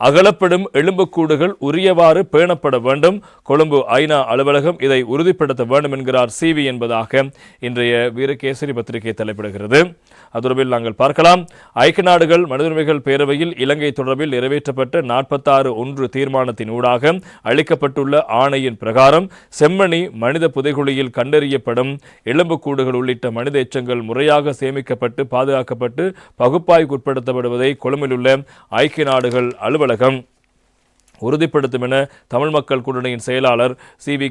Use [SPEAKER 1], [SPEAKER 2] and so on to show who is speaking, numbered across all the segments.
[SPEAKER 1] அகலப்படும் எலும்புக்கூடுகள் உரியவாறு பேணப்பட வேண்டும். கொழும்பு ஐநா அலுவலகம் இதை உறுதிப்படுத்த வேண்டும் என்கிறார் சிவி என்பதாக இன்றைய வீரகேசரி பத்திரிகை தலைப்பிடுகிறது. அது நாங்கள் பார்க்கலாம். ஐக்கிய நாடுகள் மனிதரிமைகள் பேரவையில் இலங்கை தொடர்பில் நிறைவேற்றப்பட்ட நாற்பத்தாறு ஒன்று தீர்மானத்தின் ஊடாக அளிக்கப்பட்டுள்ள ஆணையின் பிரகாரம் செம்மணி மனித புதைகுழியில் கண்டறியப்படும் எலும்புக்கூடுகள் உள்ளிட்ட மனித எச்சங்கள் முறையாக சேமிக்கப்பட்டு பாதுகாக்கப்பட்டு பகுப்பாய்வுக்குட்படுத்தப்படுவதை கொழும்பில் உள்ள ஐக்கிய நாடுகள் அலுவலகம் உலகம் உறுதிப்படுத்தும் என தமிழ் மக்கள் கூட்டணியின் செயலாளர் சி வி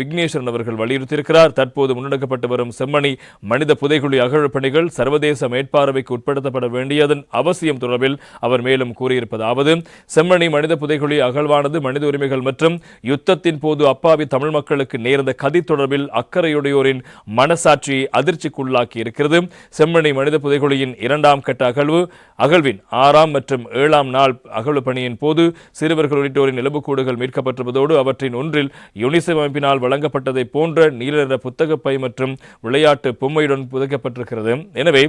[SPEAKER 1] விக்னேஸ்வரன் அவர்கள் வலியுறுத்தியிருக்கிறார். தற்போது முன்னெடுக்கப்பட்டு வரும் செம்மணி மனித புதைகுழி அகழ்வு பணிகள் சர்வதேச மேற்பார்வைக்கு உட்படுத்தப்பட வேண்டியதன் அவசியம் தொடர்பில் அவர் மேலும் கூறியிருப்பதாவது செம்மணி மனித புதைகுழி அகழ்வானது மனித உரிமைகள் மற்றும் யுத்தத்தின் போது அப்பாவி தமிழ் மக்களுக்கு நேர்ந்த கதி தொடர்பில் அக்கறையுடையோரின் மனசாட்சியை அதிர்ச்சிக்குள்ளாக்கி இருக்கிறது செம்மணி மனித புதைகுழியின் இரண்டாம் கட்ட அகழ்வு அகழ்வின் ஆறாம் மற்றும் ஏழாம் நாள் அகழ்வு பணியின் போது சிறுவர்களுடன் உள்ளிட்டோரின் எலும்புக்கூடுகள் மீட்கப்பட்டிருப்பதோடு அவற்றின் ஒன்றில் யுனிசெஃப் அமைப்பினால் வழங்கப்பட்டதை போன்ற நீலநிற புத்தகப்பை மற்றும் விளையாட்டு பொம்மையுடன் புதைக்கப்பட்டிருக்கிறது. எனவே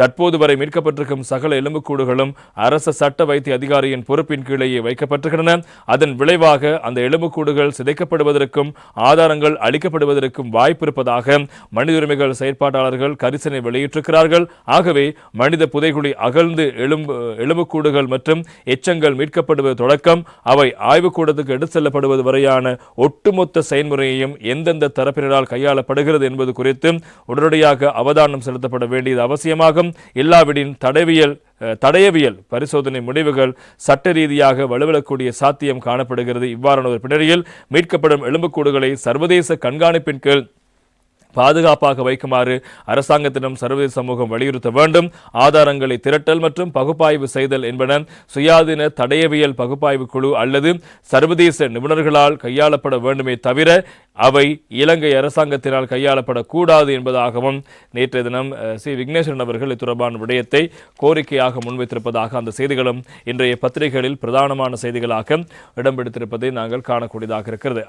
[SPEAKER 1] தற்போது வரை மீட்கப்பட்டிருக்கும் சகல எலும்புக்கூடுகளும் அரச சட்ட வைத்திய அதிகாரியின் பொறுப்பின் கீழேயே வைக்கப்பட்டிருக்கின்றன. அதன் விளைவாக அந்த எலும்புக்கூடுகள் சிதைக்கப்படுவதற்கும் ஆதாரங்கள் அளிக்கப்படுவதற்கும் வாய்ப்பு இருப்பதாக மனித உரிமைகள் செயற்பாட்டாளர்கள் கரிசனை வெளியிட்டிருக்கிறார்கள். ஆகவே மனித புதைகுழி அகழ்ந்து எலும்பு எலும்புக்கூடுகள் மற்றும் எச்சங்கள் மீட்கப்படுவது தொடக்கம் அவை ஆய்வுக்கூடத்துக்கு எடுத்து செல்லப்படுவது வரையான ஒட்டுமொத்த செயல்முறையையும் எந்தெந்த தரப்பினரால் கையாளப்படுகிறது என்பது குறித்து உடனடியாக அவதானம் செலுத்தப்பட வேண்டியது அவசியமாகும். இல்லாவிடின் தடவியல் தடயவியல் பரிசோதனை முடிவுகள் சட்ட ரீதியாக வலுவிழக்கூடிய சாத்தியம் காணப்படுகிறது. இவ்வாறான ஒரு பின்னணியில் மீட்கப்படும் எலும்புக்கூடுகளை சர்வதேச கண்காணிப்பின் கீழ் பாதுகாப்பாக வைக்குமாறு அரசாங்கத்திடம் சர்வதேச சமூகம் வலியுறுத்த வேண்டும். ஆதாரங்களை திரட்டல் மற்றும் பகுப்பாய்வு செய்தல் என்பன சுயாதீன தடயவியல் பகுப்பாய்வு குழு அல்லது சர்வதேச நிபுணர்களால் கையாளப்பட வேண்டுமே தவிர அவை இலங்கை அரசாங்கத்தினால் கையாளப்படக்கூடாது என்பதாகவும் நேற்றைய தினம் சி. விக்னேஸ்வரன் அவர்கள் இத்தொடர்பான விடயத்தை கோரிக்கையாக முன்வைத்திருப்பதாக அந்த செய்திகளும் இன்றைய பத்திரிகைகளில் பிரதானமான செய்திகளாக இடம்பெடுத்திருப்பதை நாங்கள் காணக்கூடியதாக இருக்கிறது.